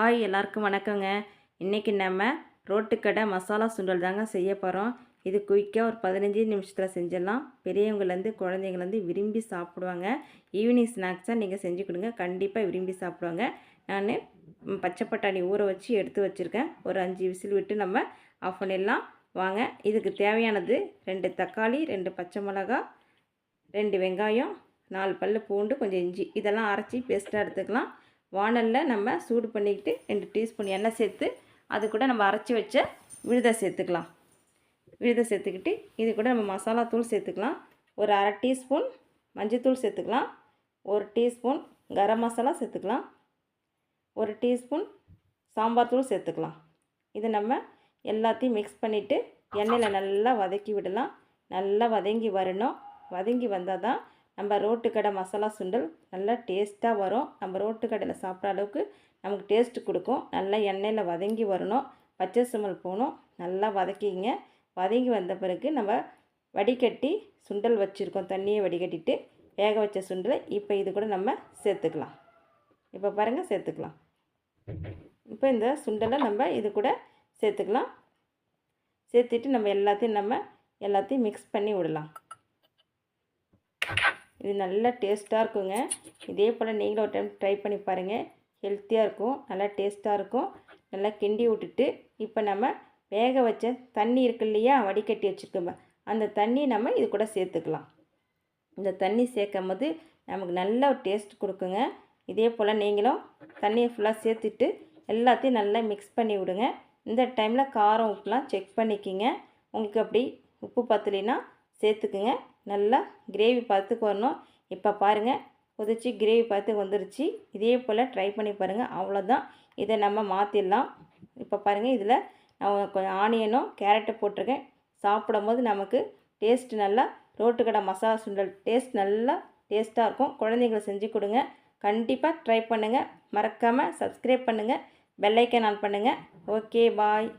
Hi எல்லாருக்கும் வணக்கங்க. இன்றைக்கி நம்ம ரோட்டுக்கடை மசாலா சுண்டல் தாங்க செய்ய போகிறோம் இது குயிக்காக ஒரு பதினஞ்சு நிமிஷத்தில் செஞ்சிடலாம். பெரியவங்கலேருந்து குழந்தைங்கலேருந்து விரும்பி சாப்பிடுவாங்க. ஈவினிங் ஸ்நாக்ஸாக நீங்கள் செஞ்சு கொடுங்க. கண்டிப்பாக விரும்பி சாப்பிடுவாங்க. நான் பச்சை பட்டாணி ஊற வச்சு எடுத்து வச்சுருக்கேன். ஒரு அஞ்சு விசில் விட்டு நம்ம ஆஃப் பண்ணிடலாம். வாங்க இதுக்கு தேவையானது ரெண்டு தக்காளி ரெண்டு பச்சை மிளகா ரெண்டு வெங்காயம் நாலு பல்லு பூண்டு கொஞ்சம் இஞ்சி. இதெல்லாம் அரைச்சி பேஸ்ட்டாக எடுத்துக்கலாம். வானலில் நம்ம சூடு பண்ணிக்கிட்டு ரெண்டு டீஸ்பூன் எண்ணெய் சேர்த்து அது கூட நம்ம அரைச்சி வச்ச விழுதை சேர்த்துக்கலாம். விழுதை சேர்த்துக்கிட்டு இது கூட நம்ம மசாலா தூள் சேர்த்துக்கலாம். ஒரு அரை டீஸ்பூன் மஞ்சத்தூள் சேர்த்துக்கலாம். ஒரு டீஸ்பூன் கரம் மசாலா சேர்த்துக்கலாம். ஒரு டீஸ்பூன் சாம்பார் தூள் சேர்த்துக்கலாம். இது நம்ம எல்லாத்தையும் மிக்ஸ் பண்ணிவிட்டு எண்ணெயில் நல்லா வதக்கி விடலாம். நல்லா வதங்கி வரணும். வதங்கி வந்தால் தான் நம்ம ரோட்டு கடை மசாலா சுண்டல் நல்லா டேஸ்ட்டாக வரும். நம்ம ரோட்டு கடையில் சாப்பிட்ற அளவுக்கு நமக்கு டேஸ்ட்டு கொடுக்கும். நல்லா எண்ணெயில் வதங்கி வரணும். பச்சை சுமல் போகணும். நல்லா வதக்கிங்க. வதங்கி வந்த பிறகு நம்ம வடிகட்டி சுண்டல் வச்சுருக்கோம். தண்ணியை வடிகட்டிட்டு வேக வச்ச சுண்டலை இப்போ இது கூட நம்ம சேர்த்துக்கலாம். இப்போ பாருங்கள் சேர்த்துக்கலாம். இப்போ இந்த சுண்டலை நம்ம இது கூட சேர்த்துக்கலாம். சேர்த்துட்டு நம்ம எல்லாத்தையும் நம்ம எல்லாத்தையும் மிக்ஸ் பண்ணி விடலாம். இது நல்லா டேஸ்ட்டாக இருக்குங்க. இதே போல் நீங்களும் ஒரு டைம் ட்ரை பண்ணி பாருங்கள் ஹெல்த்தியாக இருக்கும். நல்லா டேஸ்ட்டாக இருக்கும். நல்லா கிண்டி விட்டுட்டு இப்போ நம்ம வேக வச்ச தண்ணி இருக்கு இல்லையா? வடிகட்டி வச்சுருக்கோம். அந்த தண்ணி நம்ம இது கூட சேர்த்துக்கலாம். இந்த தண்ணி சேர்க்கும் போது நமக்கு நல்ல ஒரு டேஸ்ட் கொடுக்குங்க. இதே போல் நீங்களும் தண்ணியை ஃபுல்லாக சேர்த்துட்டு எல்லாத்தையும் நல்லா மிக்ஸ் பண்ணி விடுங்க. இந்த டைமில் காரம் உப்புலாம் செக் பண்ணிக்கிங்க. உங்களுக்கு அப்படி உப்பு பத்தலைன்னா சேர்த்துக்குங்க. நல்லா கிரேவி பார்த்துக்கு வரணும். இப்போ பாருங்கள் கொதிச்சு கிரேவி பார்த்து வந்துருச்சு. இதே போல் ட்ரை பண்ணி பாருங்கள் அவ்வளோதான் இதை நம்ம மாற்றிடலாம் இப்போ பாருங்கள் இதில் நான் கொஞ்சம் ஆனியனும் கேரட்டை போட்டிருக்கேன். சாப்பிடும் போது நமக்கு டேஸ்ட் நல்லா ரோட்டு கடை மசாலா சுண்டல் டேஸ்ட் நல்லா டேஸ்ட்டாக இருக்கும். குழந்தைங்களை செஞ்சு கொடுங்க. கண்டிப்பாக ட்ரை பண்ணுங்கள் மறக்காமல் சப்ஸ்கிரைப் பண்ணுங்கள் பெல்லைக்கன் ஆன் பண்ணுங்கள் ஓகே பாய்